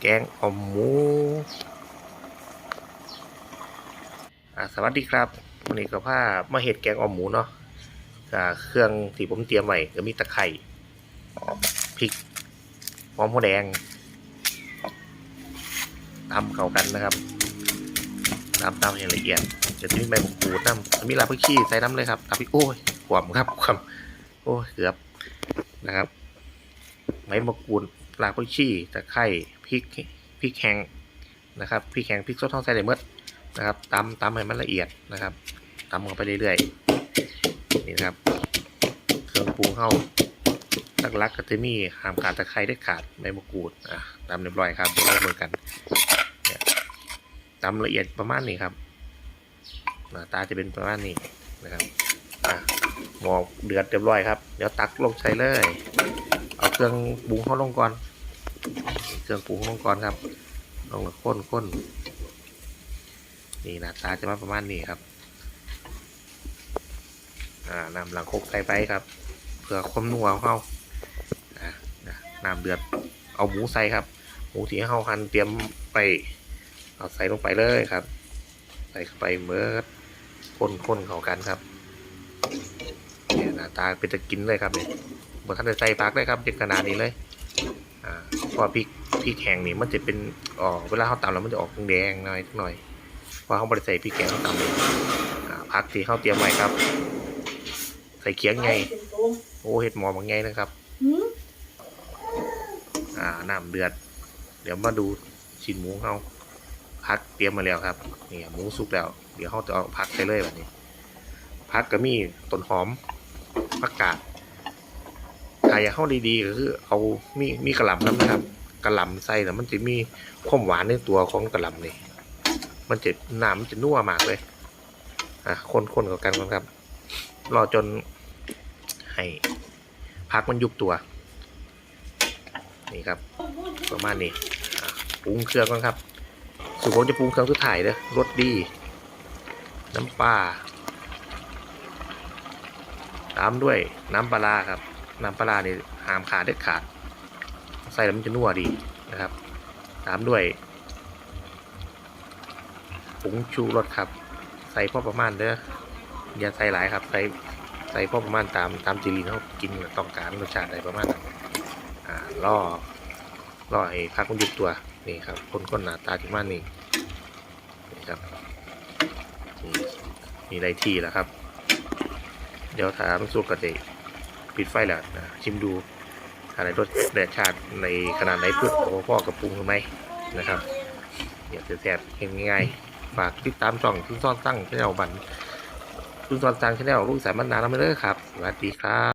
แกงอ่อมหมูอาสวัสดีครับวันนี้ก็พามาเห็ดแกงอ่อมหมูเนาะอ่าเครื่องที่ผมเตรียมไว้ก็มีตะไคร่พริกหอมหัวแดงตำเข้ากันนะครับตำตำให้ละเอียดจะมีใบมะกรูดน้ำมีลาบขี้ใส่น้ำเลยครับตำพริกโอ้ยขวมครับขวมโอ้ยเกือบนะครับใบมะกรูดลาบขี้ตะไคร่ พริกพริกแห้งนะครับพริกแห้งพริกสดท้องใส่ได้เมื่อนะครับตำตำให้มันละเอียดนะครับตำเข้าไปเรื่อยๆนี่นะครับเครื่องปรุงเข้าลักๆก็จะมีหามขาดตะไคร้ได้ขาดใบมะกรูดอะตำเรียบร้อยครับเดี๋ยวเราเหมือนกันตำละเอียดประมาณนี้ครับหน้าตาจะเป็นประมาณนี้นะครับอะหมอเดือดเรียบร้อยครับ เดี๋ยวตักลงใส่เลย เอาเครื่องปรุงเข้าลงก่อน เครื่องปรุงลงก่อนครับลงแล้วข้นข้นนี่หน้าตาจะมาประมาณนี้ครับอ่านำหลังคกใส่ไปครับเพื่อความนัวเขาอ่านะน้ำเดือดเอาหมูใส่ครับ หมูที่เขาหั่นเตรียมไป เอาใส่ลงไปเลยครับ ใส่เข้าไปเมื่อคนคนเข้ากันครับเนี่ยหน้าตาเป็นจะกินเลยครับเนี่ยบนท่านจะใส่ผักเลยครับเด็กขนาดนี้เลย อ่า ว่าพริกพริกแห้งนี่มันจะเป็นอ๋อเวลาเขาตำแล้วมันจะออกแดงหน่อยหน่อยว่าเขาบริใส่พริกแกงเขาตำเลยผักที่เขาเตรียมไว้ครับ ใส่เคียงไงโอ้เห็ดหมอบางไงนะครับอ่าน้ำเดือด เดี๋ยวมาดูชิ้นหมูเขาพักเตรียมมาแล้วครับนี่หมูสุกแล้ว เดี๋ยวเขาจะเอาพักใส่เลยแบบนี้พักก็มีต้นหอมผักกาดาอยากเข้าดีๆก็คือ เอามีมีกระหล่ำนะครับกระหล่ำใส่แล้วมันจะมีความหวานในตัวของกระหล่ำนี่มันจะน้ำมันจะนัวมากเลยอะคนคนกับกันก่อนครับ รอจนให้พักมันยุบตัว นี่ครับ ประมาณนี้ปรุงเครื่องก่อนครับสูตรผมจะปรุงเครื่องสุดท้ายเด้อรสดี น้ำปลาตามด้วยน้ำปลาครับ น้ำปลาร้านี่ยหามขาดเด็ดขาด ใส่แล้วมันจะนัวดีนะครับ ตามด้วยผงชูรสครับ ใส่พอประมาณเด้ออย่าใส่หลายครับ ใส่ใส่พอประมาณตามตามจีรีนเขากินต้องการรสชาติอะไรประมาณนั้นอ่าล่อล่อให้พักมันหยุดตัวนี่ครับคนก้นหนาตาที่มานี่นี่ครับมีไรที่แล้วครับ เดี๋ยวถามสุกกระเด ปิดไฟแล้วชิมดูอะไรรสแดดชาติในขนาดไหนเพื่อพ่อกับปรุงหรือไม่นะครับเดี๋ยวแซ่บๆเห็นง่ายๆฝากติดตามช่องซุนซ่อนตั้งชแนลบันซุนซ่อนตั้งชแนลลูกสายมันนานแล้วไม่เลิกครับสวัสดีครับ